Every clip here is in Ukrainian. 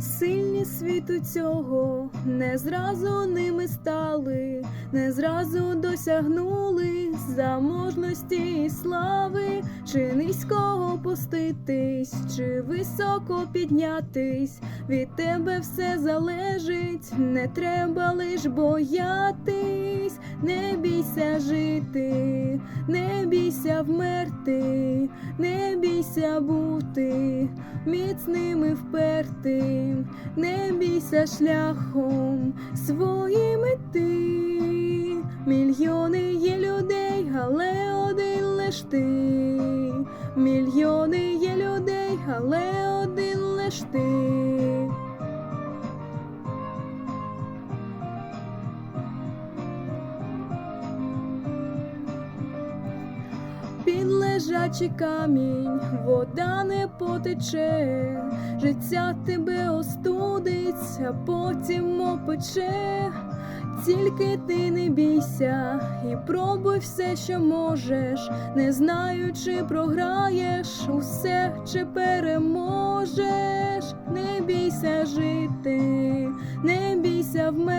Сильні світу цього не зразу ними стали, не зразу досягнули заможності і слави, чи низько опуститись, чи високо піднятись. Від тебе все залежить, не треба лиш боятись, не бійся жити, не бійся вмерти, не бійся бути міцним і впертим, не бійся шляхом своєї мети. Мільйони є людей, але один лиш ти. Мільйони є людей, але один лиш ти. Під лежачий камінь вода не потече, життя тебе остудить, а потім опече. Тільки ти не бійся і пробуй все, що можеш, не знаю, чи програєш усе, чи переможеш, не бійся жити, не бійся вмерти,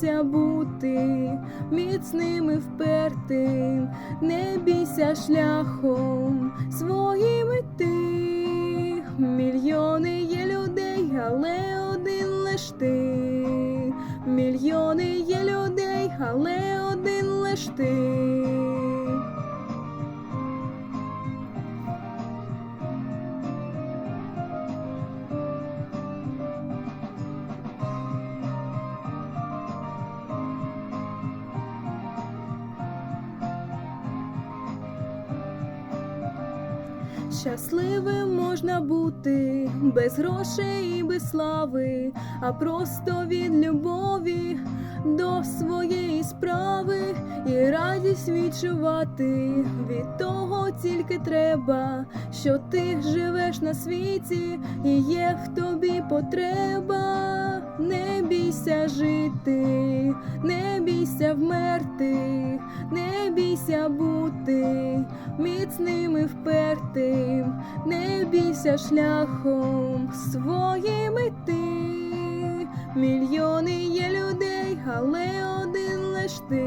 бійся бути міцним і впертим, не бійся шляхом своїм іти. Мільйони є людей, але один лиш ти. Мільйони є людей, але один лиш ти. Щасливим можна бути без грошей і без слави, а просто від любові до своєї справи і радість відчувати. Від того тільки треба, що ти живеш на світі, і є в тобі потреба. Не бійся жити, не бійся вмерти, не бійся бути міцним і впертим, не бійся шляхом своєї мети. Мільйони є людей, але один лиш ти.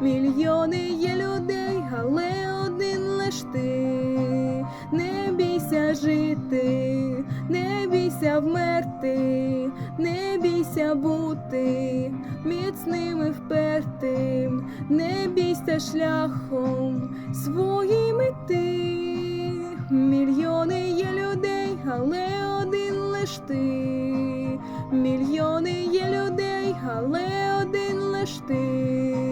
Мільйони є людей, але один лиш ти. Не бійся жити, не бійся вмерти, не бійся бути міцним і впертим, не бійся шляхом своєї мети. Мільйони є людей, але один лиш ти. Мільйони є людей, але один лиш ти.